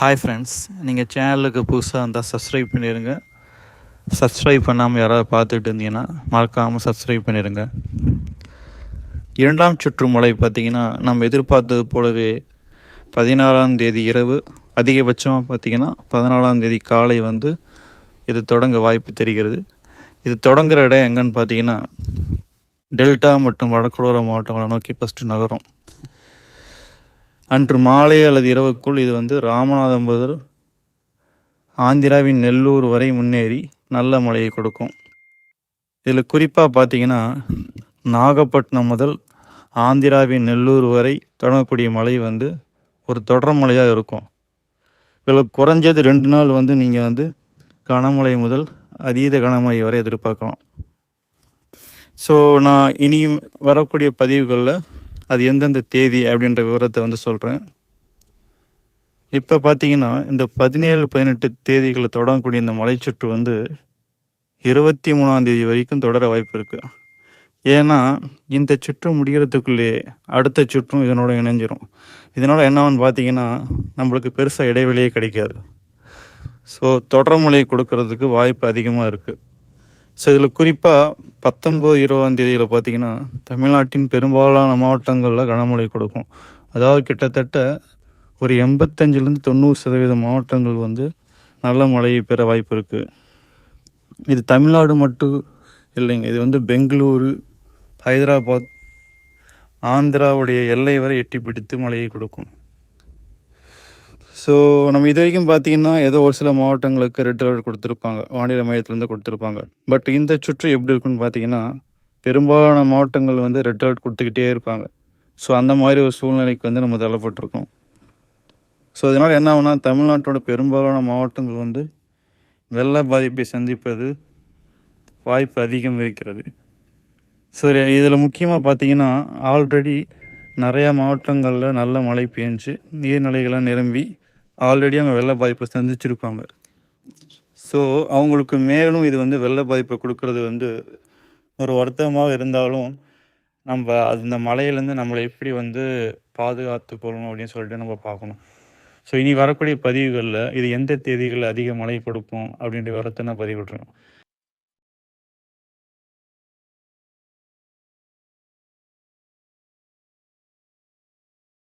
Hi friends நீங்கள் சேனலுக்கு புதுசாக இருந்தால் சப்ஸ்கிரைப் பண்ணிடுங்க சப்ஸ்கிரைப் பண்ணாமல் யாராவது பார்த்துட்டு இருந்தீங்கன்னா மறக்காமல் சப்ஸ்கிரைப் பண்ணிடுங்க இரண்டாம் சுற்று பார்த்திங்கன்னா நம்ம எதிர்பார்த்தது போலவே பதினாறாம் தேதி இரவு அதிகபட்சமாக பார்த்திங்கன்னா பதினாலாம் தேதி காலை வந்து இது தொடங்க வாய்ப்பு தெரிகிறது. இது தொடங்குற இடம் எங்கன்னு பார்த்தீங்கன்னா டெல்டா மற்றும் வடக்குடோர மாவட்டங்களை நோக்கி ஃபஸ்ட்டு நகரும். அன்று மாலை அல்லது இரவுக்குள் இது வந்து ராமநாதம் முதல் ஆந்திராவின் நெல்லூர் வரை முன்னேறி நல்ல மழையை கொடுக்கும். இதில் குறிப்பாக பார்த்தீங்கன்னா நாகப்பட்டினம் முதல் ஆந்திராவின் நெல்லூர் வரை தொடங்கக்கூடிய மழை வந்து ஒரு தொடர் மழையாக இருக்கும். இதில் குறைஞ்சது ரெண்டு நாள் வந்து நீங்கள் வந்து கனமழை முதல் அதீத கனமழை வரை எதிர்பார்க்கலாம். ஸோ நான் இனி வரக்கூடிய பதிவுகளில் அது எந்தெந்த தேதி அப்படின்ற விவரத்தை வந்து சொல்கிறேன் இப்போ பார்த்தீங்கன்னா இந்த பதினேழு பதினெட்டு தேதிகளை தொடங்கக்கூடிய இந்த மலைச்சுற்று வந்து இருபத்தி மூணாம் தேதி வரைக்கும் தொடர வாய்ப்பு இருக்குது ஏன்னா இந்த சுற்று முடிகிறதுக்குள்ளே அடுத்த சுற்றும் இதனோட இணைஞ்சிரும். இதனால் என்னவென்னு பார்த்தீங்கன்னா நம்மளுக்கு பெருசாக இடைவெளியே கிடைக்காது. ஸோ தொடர்மொழியை கொடுக்கறதுக்கு வாய்ப்பு அதிகமாக இருக்குது ஸோ இதில் குறிப்பாக பத்தொம்போது இருபதாம் தேதியில் பார்த்தீங்கன்னா தமிழ்நாட்டின் பெரும்பாலான மாவட்டங்களில் கனமழை கொடுக்கும். அதாவது கிட்டத்தட்ட ஒரு எண்பத்தஞ்சிலேருந்து தொண்ணூறு சதவீத மாவட்டங்கள் வந்து நல்ல மழையை பெற வாய்ப்பு இருக்குது இது தமிழ்நாடு மட்டும் இல்லைங்க இது வந்து பெங்களூரு ஹைதராபாத் ஆந்திராவுடைய எல்லை வரை எட்டி பிடித்து மழையை கொடுக்கும். ஸோ நம்ம இது வரைக்கும் பார்த்தீங்கன்னா ஏதோ ஒரு சில மாவட்டங்களுக்கு ரெட் அலர்ட் கொடுத்துருப்பாங்க. வானிலை மையத்துலேருந்து கொடுத்துருப்பாங்க. பட் இந்த சுற்று எப்படி இருக்குன்னு பார்த்தீங்கன்னா பெரும்பாலான மாவட்டங்கள் வந்து ரெட் அலர்ட் கொடுத்துக்கிட்டே இருப்பாங்க. ஸோ அந்த மாதிரி ஒரு சூழ்நிலைக்கு வந்து நம்ம தள்ளப்பட்டிருக்கோம். ஸோ இதனால் என்ன ஆகுனா தமிழ்நாட்டோட பெரும்பாலான மாவட்டங்கள் வந்து வெள்ள பாதிப்பை சந்திப்பது வாய்ப்பு அதிகம் இருக்கிறது. சரி இதில் முக்கியமாக பார்த்தீங்கன்னா ஆல்ரெடி நிறையா மாவட்டங்களில் நல்ல மழை பெஞ்சு நீர்நிலைகள்லாம் நிரம்பி ஆல்ரெடி அவங்க வெள்ள பாதிப்பை சந்திச்சிருப்பாங்க. ஸோ அவங்களுக்கு மேலும் இது வந்து வெள்ள பாதிப்பை கொடுக்கறது வந்து ஒரு வருத்தமாக இருந்தாலும் நம்ம அந்த மலையிலேருந்து நம்மளை எப்படி வந்து பாதுகாத்து போகணும் அப்படின்னு சொல்லிட்டு நம்ம பார்க்கணும். ஸோ இனி வரக்கூடிய பதிவுகளில் இது எந்த தேதிகளில் அதிக மழை கொடுக்கும் அப்படின்ற விவரத்தை நான் பதிவிடுறேன்.